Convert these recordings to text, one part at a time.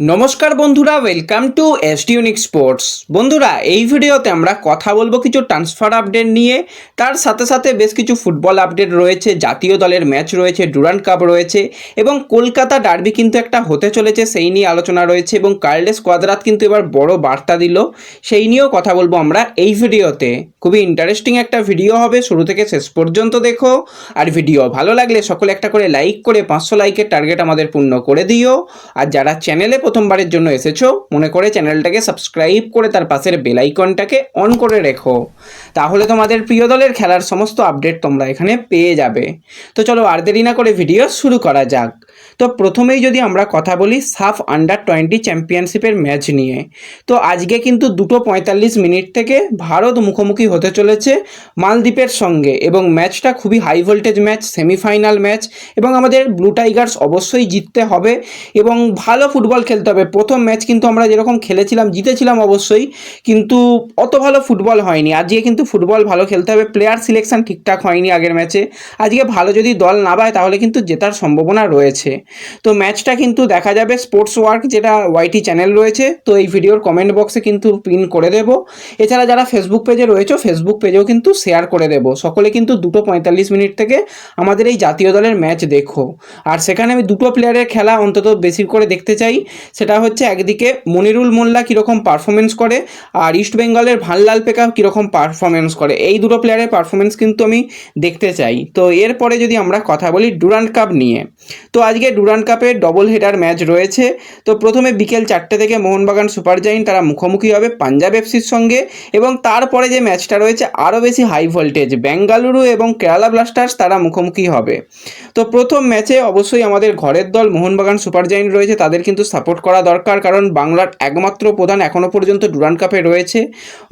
নমস্কার বন্ধুরা welcome to S unique sports বন্ধুরা, এই ভিডিওতে আমরা কথা বলব কিছু ট্রান্সফার আপডেট নিয়ে। তার সাথে সাথে বেশ কিছু ফুটবল আপডেট রয়েছে, জাতীয় দলের ম্যাচ রয়েছে ডুরান্ড কাপ রয়েছে এবং কলকাতা ডার্বি কিন্তু একটা হতে চলেছে, সেই নিয়ে আলোচনা রয়েছে এবং কার্লেস কোয়াদ্রাত কিন্তু এবার বড় বার্তা দিল। সেই নিয়েও কথা বলব আমরা এই ভিডিওতে। খুবই ইন্টারেস্টিং একটা ভিডিও হবে, শুরু থেকে শেষ পর্যন্ত দেখো। আর ভিডিও ভালো লাগলে সকলে একটা করে লাইক করে পাঁচশো লাইকের টার্গেট আমাদের পূর্ণ করে দিও। আর যারা চ্যানেলে প্রথমবারের জন্য এসেছ, মনে করে চ্যানেলটাকে সাবস্ক্রাইব করে তার পাশের বেল আইকনটাকে অন করে রেখো। তাহলে তোমাদের প্রিয় দলের খেলার সমস্ত আপডেট তোমরা এখানে পেয়ে যাবে। তো চলো আর দেরি না করে ভিডিও শুরু করা যাক। তো প্রথমেই যদি আমরা কথা বলি সাফ আন্ডার টোয়েন্টি চ্যাম্পিয়নশিপের ম্যাচ নিয়ে। তো আজকে কিন্তু দুটো পঁয়তাল্লিশ মিনিট থেকে ভারত মুখোমুখি হতে চলেছে মালদ্বীপের সঙ্গে এবং ম্যাচটা খুবই high voltage match semifinal match এবং আমাদের ব্লু টাইগার্স অবশ্যই জিততে হবে এবং ভালো ফুটবল খেলতে হবে। প্রথম ম্যাচ কিন্তু আমরা যেরকম খেলেছিলাম, জিতেছিলাম অবশ্যই, কিন্তু অত ভালো ফুটবল হয়নি। আজকে কিন্তু ফুটবল ভালো খেলতে হবে। প্লেয়ার সিলেকশন ঠিকঠাক হয়নি আগের ম্যাচে আজকে ভালো যদি দল না পায়, তাহলে কিন্তু জেতার সম্ভাবনা রয়েছে। তো ম্যাচটা কিন্তু দেখা যাবে স্পোর্টস ওয়ার্ক যেটা ওয়াইটি চ্যানেল রয়েছে। তো এই ভিডিওর কমেন্ট বক্সে কিন্তু পিন করে দেব। এছাড়া যারা ফেসবুক পেজে রয়েছে ফেসবুক পেজেও কিন্তু শেয়ার করে দেব। সকলে কিন্তু দুটো পঁয়তাল্লিশ মিনিট থেকে আমাদের এই জাতীয় দলের ম্যাচ দেখো। আর সেখানে আমি দুটো প্লেয়ারের খেলা অন্তত বেশি করে দেখতে চাই। সেটা হচ্ছে একদিকে মনিরুল মোল্লা কীরকম পারফরমেন্স করে, আর ইস্ট বেঙ্গলের ভানলাল পেকা কীরকম পারফরমেন্স করে। এই দুটো প্লেয়ারের পারফরমেন্স কিন্তু আমি দেখতে চাই। তো এরপরে যদি আমরা কথা বলি ডুরান্ড কাপ নিয়ে। তো আজকে ডুরান্ড কাপের ডবল হেডার ম্যাচ রয়েছে। তো প্রথমে বিকেল চারটে থেকে মোহনবাগান সুপার জাইন তারা মুখোমুখি হবে পাঞ্জাব এফসির সঙ্গে এবং তারপরে যে ম্যাচটা রয়েছে আরও বেশি হাই ভোল্টেজ বেঙ্গালুরু এবং কেরালা ব্লাস্টার্স তারা মুখোমুখি হবে। তো প্রথম ম্যাচে অবশ্যই আমাদের ঘরের দল মোহনবাগান সুপার জাইন রয়েছে, তাদের কিন্তু সাপোর্ট করা দরকার, কারণ বাংলার একমাত্র প্রধান এখনও পর্যন্ত ডুরান্ড কাপে রয়েছে।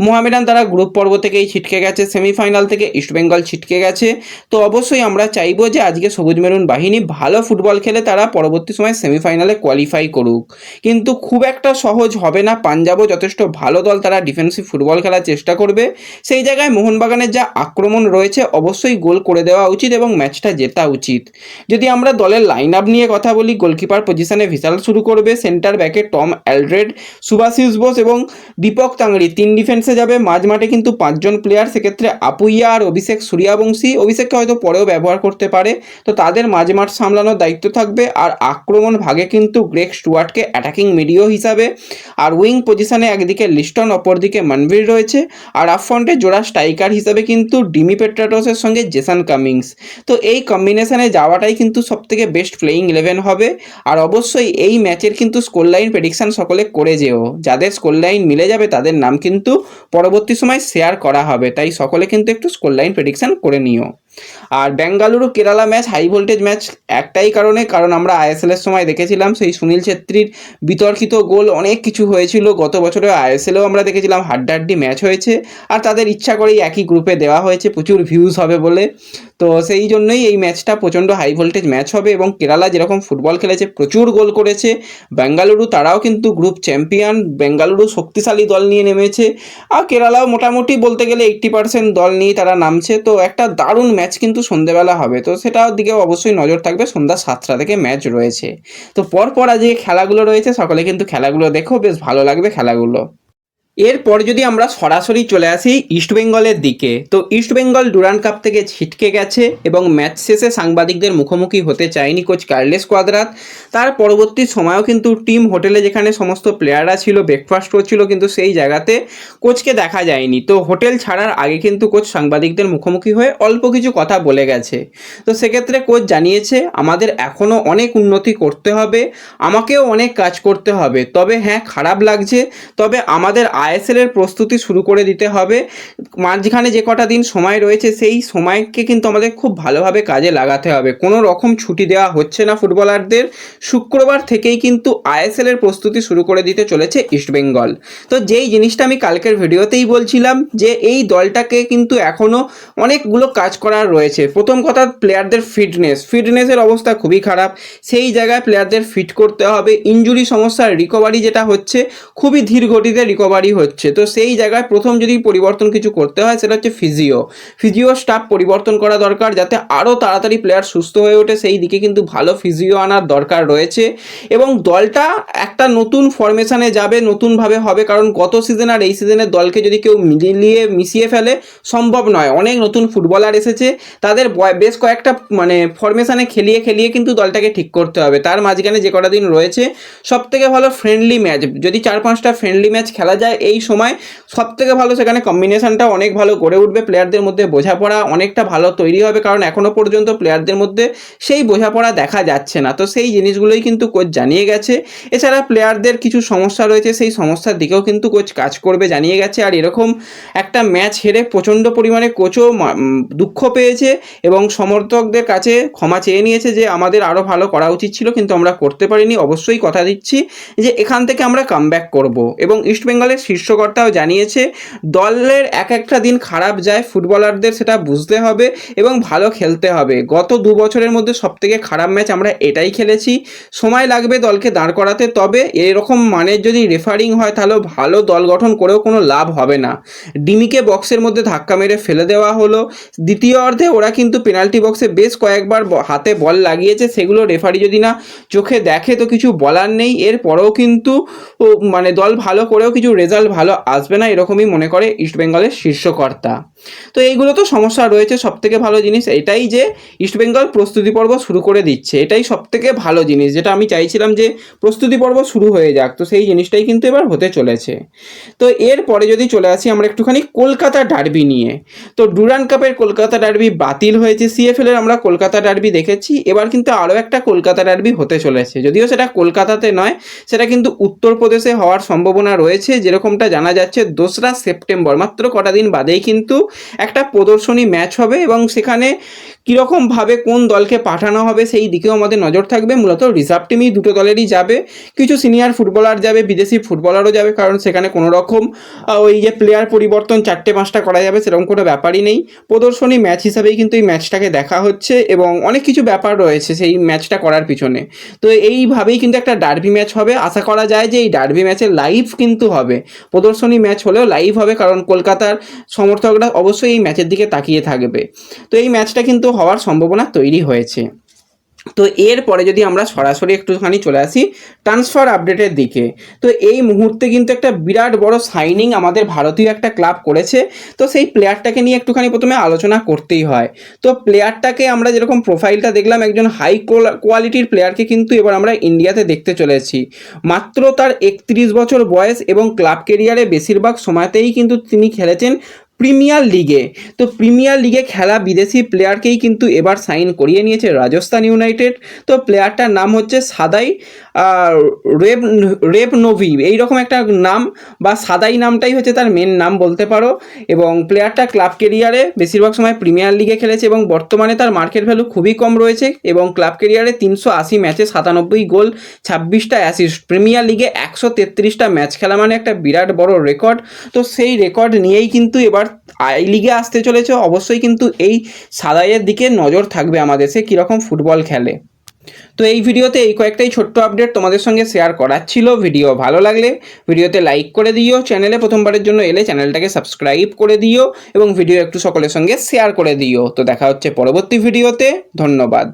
মোহামেডান তারা গ্রুপ পর্ব থেকেই ছিটকে গেছে, সেমিফাইনাল থেকে ইস্টবেঙ্গল ছিটকে গেছে। তো অবশ্যই আমরা চাইব যে আজকে সবুজ মেরুন বাহিনী ভালো ফুটবল খেলে তারা পরবর্তী সময় সেমিফাইনালে কোয়ালিফাই করুক। কিন্তু খুব একটা সহজ হবে না, পাঞ্জাবও যথেষ্ট ভালো দল তারা ডিফেন্সিভ ফুটবল খেলার চেষ্টা করবে। সেই জায়গায় মোহনবাগানের যা আক্রমণ রয়েছে, অবশ্যই গোল করে দেওয়া উচিত এবং ম্যাচটা জেতা উচিত। যদি আমরা দলের লাইন আপ নিয়ে কথা বলি গোলকিপার পজিশনে ভিসাল শুরু করবে সেন্টার ব্যাকে টম অ্যালড্রেড সুভাশিস বোস এবং দীপক তাংড়ি তিন ডিফেন্সে যাবে মাঝমাঠে কিন্তু পাঁচজন প্লেয়ার সেক্ষেত্রে আপুইয়া আর অভিষেক সূর্যাবংশী। অভিষেককে হয়তো পরেও ব্যবহার করতে পারে। তো তাদের মাঝ মাঠ সামলানোর দায়িত্ব থাকবে আর আক্রমণ ভাগে কিন্তু গ্রেক স্টুয়ার্টকে অ্যাটাকিং মিডিও হিসাবে। আর উইং পজিশনে একদিকে লিস্টন অপরদিকে মনভীর রয়েছে। আর আফ্রন্টে জোড়া স্ট্রাইকার হিসাবে কিন্তু ডিমি পেট্রাটোসের সঙ্গে জেসান কামিংস তো এই কম্বিনেশনে যাওয়াটাই কিন্তু সবথেকে বেস্ট প্লেয়িং ইলেভেন হবে। আর অবশ্যই এই ম্যাচের কিন্তু স্কোর লাইন প্রেডিকশান সকলে করে যেও। যাদের স্কোর লাইন মিলে যাবে, তাদের নাম কিন্তু পরবর্তী সময় শেয়ার করা হবে। তাই সকলে কিন্তু একটু স্কোর লাইন প্রেডিকশান করে নিও। আর Bengaluru Kerala match, high voltage match একটাই কারণে, কারণ আমরা আইএসএল এর সময় দেখেছিলাম, সেই সুনীল ছেত্রীর বিতর্কিত গোল অনেক কিছু হয়েছিল। গত বছরে আইএসএলেও আমরা দেখেছিলাম হাড্ডাহাড্ডি ম্যাচ হয়েছে, আর তাদের ইচ্ছা করেই একই গ্রুপে দেওয়া হয়েছে, প্রচুর ভিউজ হবে বলে। তো সেই জন্যই এই ম্যাচটা প্রচণ্ড হাই ভোল্টেজ ম্যাচ হবে এবং কেরালা যেরকম ফুটবল খেলেছে, প্রচুর গোল করেছে। বেঙ্গালুরু তারাও কিন্তু গ্রুপ চ্যাম্পিয়ন বেঙ্গালুরু শক্তিশালী দল নিয়ে নেমেছে, আর কেরালাও মোটামুটি বলতে গেলে এইট্টি পার্সেন্ট দল নিয়ে তারা নামছে। তো একটা দারুণ ম্যাচ কিন্তু সন্ধ্যেবেলা হবে। তো সেটার দিকে অবশ্যই নজর থাকবে। সন্ধ্যা সাতটা থেকে ম্যাচ রয়েছে। তো পরপর আজকে খেলাগুলো রয়েছে। সকলে কিন্তু খেলাগুলো দেখো। বেশ ভালো লাগবে খেলাগুলো। এরপর যদি আমরা সরাসরি চলে আসি ইস্টবেঙ্গলের দিকে, তো ইস্টবেঙ্গল ডুরান্ড কাপ থেকে ছিটকে গেছে এবং ম্যাচ শেষে সাংবাদিকদের মুখোমুখি হতে চায়নি কোচ কার্লেস কোয়াদ্রাত তার পরবর্তী সময়ও কিন্তু টিম হোটেলে যেখানে সমস্ত প্লেয়াররা ছিল ব্রেকফাস্ট করছিল, কিন্তু সেই জায়গাতে কোচকে দেখা যায়নি। তো হোটেল ছাড়ার আগে কিন্তু কোচ সাংবাদিকদের মুখোমুখি হয়ে অল্প কিছু কথা বলে গেছে। তো সেক্ষেত্রে কোচ জানিয়েছে, আমাদের এখনও অনেক উন্নতি করতে হবে, আমাকেও অনেক কাজ করতে হবে। তবে হ্যাঁ খারাপ লাগছে, তবে আমাদের আইএসএল এর প্রস্তুতি শুরু করে দিতে হবে। মাঝখানে যে কটা দিন সময় রয়েছে, সেই সময়কে কিন্তু আমাদের খুব ভালোভাবে কাজে লাগাতে হবে। কোনো রকম ছুটি দেওয়া হচ্ছে না ফুটবলারদের। শুক্রবার থেকেই কিন্তু আইএসএল এর প্রস্তুতি শুরু করে দিতে চলেছে ইস্টবেঙ্গল তো যেই জিনিসটা আমি কালকের ভিডিওতেই বলছিলাম, যে এই দলটাকে কিন্তু এখনও অনেকগুলো কাজ করার রয়েছে। প্রথম কথা, প্লেয়ারদের ফিটনেস। ফিটনেসের অবস্থা খুবই খারাপ। সেই জায়গায় প্লেয়ারদের ফিট করতে হবে। ইঞ্জুরি সমস্যার রিকভারি যেটা হচ্ছে, খুবই ধীর গতিতে রিকভারি হচ্ছে। তো সেই জায়গায় প্রথম যদি পরিবর্তন কিছু করতে হয়, সেটা হচ্ছে ফিজিও। ফিজিও স্টাফ পরিবর্তন করা দরকার যাতে আরও তাড়াতাড়ি প্লেয়ার সুস্থ হয়ে ওঠে, সেই দিকে কিন্তু ভালো ফিজিও আনার দরকার রয়েছে। এবং দলটা একটা নতুন ফরমেশনে যাবে, নতুনভাবে হবে, কারণ গত সিজন আর এই সিজনের দলকে যদি কেউ মিলিয়ে মিশিয়ে ফেলে, সম্ভব নয়। অনেক নতুন ফুটবলার এসেছে, তাদের বেশ কয়েকটা মানে ফরমেশানে খেলিয়ে খেলিয়ে কিন্তু দলটাকে ঠিক করতে হবে। তার মাঝখানে যে কটা দিন রয়েছে সব থেকে ভালো ফ্রেন্ডলি ম্যাচ যদি চার পাঁচটা ফ্রেন্ডলি ম্যাচ খেলা যায় এই সময় সব থেকে ভালো সেখানে কম্বিনেশনটা অনেক ভালো গড়ে উঠবে প্লেয়ারদের মধ্যে। বোঝাপড়া অনেকটা ভালো তৈরি হবে, কারণ এখনও পর্যন্ত প্লেয়ারদের মধ্যে সেই বোঝাপড়া দেখা যাচ্ছে না। তো সেই জিনিসগুলোই কিন্তু কোচ জানিয়ে গেছে। এছাড়া প্লেয়ারদের কিছু সমস্যা রয়েছে, সেই সমস্যার দিকেও কিন্তু কোচ কাজ করবে জানিয়ে গেছে। আর এরকম একটা ম্যাচ হেরে প্রচণ্ড পরিমাণে কোচও দুঃখ পেয়েছে এবং সমর্থকদের কাছে ক্ষমা চেয়ে নিয়েছে যে আমাদের আরও ভালো করা উচিত ছিল, কিন্তু আমরা করতে পারিনি। অবশ্যই কথা দিচ্ছি যে এখান থেকে আমরা কামব্যাক করব এবং ইস্টবেঙ্গলের শীর্ষকর্তাও জানিয়েছে, দলের এক একটা দিন খারাপ যায়, ফুটবলারদের সেটা বুঝতে হবে এবং ভালো খেলতে হবে। গত দু বছরের মধ্যে সবথেকে খারাপ ম্যাচ আমরা এটাই খেলেছি। সময় লাগবে দলকে দাঁড় করাতে, তবে এরকম মানের যদি রেফারিং হয়, তাহলে ভালো দল গঠন করেও কোনো লাভ হবে না। ডিমিকে বক্সের মধ্যে ধাক্কা মেরে ফেলে দেওয়া হলো। দ্বিতীয় অর্ধে ওরা কিন্তু পেনাল্টি বক্সে বেশ কয়েকবার হাতে বল লাগিয়েছে, সেগুলো রেফারি যদি না চোখে দেখে তো কিছু বলার নেই। এরপরেও কিন্তু মানে দল ভালো করেও কিছু রেজাল্ট ভালো আসবে না এরকমই মনে করে ইস্টবেঙ্গলের শীর্ষকর্তা। তো এইগুলো তো সমস্যা রয়েছে সব থেকে ভালো জিনিস এটাই যে ইস্টবেঙ্গল প্রস্তুতি পর্ব শুরু করে দিচ্ছে। এটাই সব থেকে ভালো জিনিস, যেটা আমি চাইছিলাম যে প্রস্তুতি পর্ব শুরু হয়ে যাক। তো সেই জিনিসটাই কিন্তু এবার হতে চলেছে। তো এরপরে যদি চলে আসি, আমরা একটুখানি কলকাতা ডার্বি নিয়ে। তো ডুরান কাপের কলকাতা ডার্বি বাতিল হয়েছে সিএফএল এর আমরা কলকাতা ডার্বি দেখেছি। এবার কিন্তু আরও একটা কলকাতা ডার্বি হতে চলেছে। যদিও সেটা কলকাতাতে নয়, সেটা কিন্তু উত্তরপ্রদেশে হওয়ার সম্ভাবনা রয়েছে। যেরকমটা জানা যাচ্ছে দোসরা সেপ্টেম্বর। মাত্র কটা দিন বাদেই কিন্তু একটা প্রদর্শনী ম্যাচ হবে এবং সেখানে কীরকমভাবে কোন দলকে পাঠানো হবে সেই দিকেও আমাদের নজর থাকবে। মূলত রিজার্ভ টিমই দুটো দলেরই যাবে। কিছু সিনিয়র ফুটবলার যাবে, বিদেশি ফুটবলারও যাবে, কারণ সেখানে কোনো রকম ওই যে প্লেয়ার পরিবর্তন চারটে পাঁচটা করা যাবে সেরকম কোনো ব্যাপারই নেই। প্রদর্শনী ম্যাচ হিসাবেই কিন্তু এই ম্যাচটাকে দেখা হচ্ছে এবং অনেক কিছু ব্যাপার রয়েছে সেই ম্যাচটা করার পিছনে। তো এইভাবেই কিন্তু একটা ডার্বি ম্যাচ হবে। আশা করা যায় যে এই ডার্বি ম্যাচে লাইভ কিন্তু হবে। প্রদর্শনী ম্যাচ হলেও লাইভ হবে, কারণ কলকাতার সমর্থকরা অবশ্যই এই ম্যাচের দিকে তাকিয়ে থাকবে। তো এই ম্যাচটা কিন্তু হওয়ার সম্ভাবনা তৈরি হয়েছে। তো এরপরে যদি আমরা সরাসরি একটুখানি চলে আসি ট্রান্সফার আপডেটের দিকে। তো এই মুহূর্তে কিন্তু একটা বিরাট বড় সাইনিং আমাদের ভারতীয় একটা ক্লাব করেছে। তো সেই প্লেয়ারটাকে নিয়ে একটুখানি প্রথমে আলোচনা করতেই হয়। তো প্লেয়ারটাকে আমরা যেরকম প্রোফাইলটা দেখলাম, একজন হাই কোয়ালিটির প্লেয়ারকে কিন্তু এবার আমরা ইন্ডিয়াতে দেখতে চলেছি। মাত্র তার একত্রিশ বছর বয়স এবং ক্লাব কেরিয়ারে বেশিরভাগ সময়তেই কিন্তু তিনি খেলেছেন প্রিমিয়ার লিগে। তো প্রিমিয়ার লিগে খেলা বিদেশি প্লেয়ারকেই কিন্তু এবার সাইন করিয়ে নিয়েছে রাজস্থান ইউনাইটেড। তো প্লেয়ারটার নাম হচ্ছে সাদাই রেব রেব নোভি এইরকম একটা নাম বা সাদাই নামটাই হচ্ছে তার মেন নাম বলতে পারো। এবং প্লেয়ারটা ক্লাব কেরিয়ারে বেশিরভাগ সময় প্রিমিয়ার লিগে খেলেছে এবং বর্তমানে তার মার্কেট ভ্যালু খুবই কম রয়েছে। এবং ক্লাব কেরিয়ারে তিনশো আশি ম্যাচে সাতানব্বই গোল, ছাব্বিশটা অ্যাসিস্ট প্রিমিয়ার লিগে একশো তেত্রিশটা ম্যাচ খেলা মানে একটা বিরাট বড় রেকর্ড তো সেই রেকর্ড নিয়েই কিন্তু এবার আই লিগে আসতে চলেছে, অবশ্যই কিন্তু এই সাদাইয়ের দিকে নজর থাকবে আমাদের সে কীরকম ফুটবল খেলে। তো এই ভিডিওতে এই কয়েকটাই ছোট্ট আপডেট তোমাদের সঙ্গে শেয়ার করার ছিল ভিডিও ভালো লাগলে ভিডিওতে লাইক করে দিও চ্যানেলে প্রথমবারের জন্য এলে চ্যানেলটাকে সাবস্ক্রাইব করে দিও এবং ভিডিও একটু সকলের সঙ্গে শেয়ার করে দিও। তো দেখা হচ্ছে পরবর্তী ভিডিওতে, ধন্যবাদ।